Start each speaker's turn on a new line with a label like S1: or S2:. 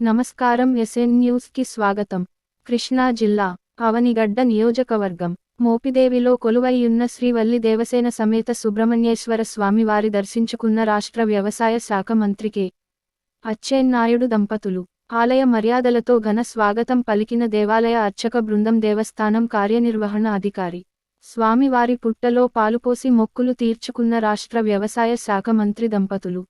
S1: నమస్కారం ఎస్ఎన్ న్యూస్కి స్వాగతం. కృష్ణా జిల్లా అవనిగడ్డ నియోజకవర్గం. మోపిదేవిలో కొలువైయున్న శ్రీవల్లి దేవసేన సమేత సుబ్రహ్మణ్యేశ్వర స్వామి వారి దర్శించుకున్న రాష్ట్ర వ్యవసాయ శాఖ మంత్రి కె. అచ్చెన్నాయుడు దంపతులు. ఆలయ మర్యాదలతో ఘన స్వాగతం పలికిన దేవాలయ అర్చక బృందం దేవస్థానం కార్యనిర్వహణ అధికారి. స్వామివారి పుట్టలో పాలుపోసి మొక్కులు తీర్చుకున్న రాష్ట్ర వ్యవసాయ శాఖ మంత్రి దంపతులు.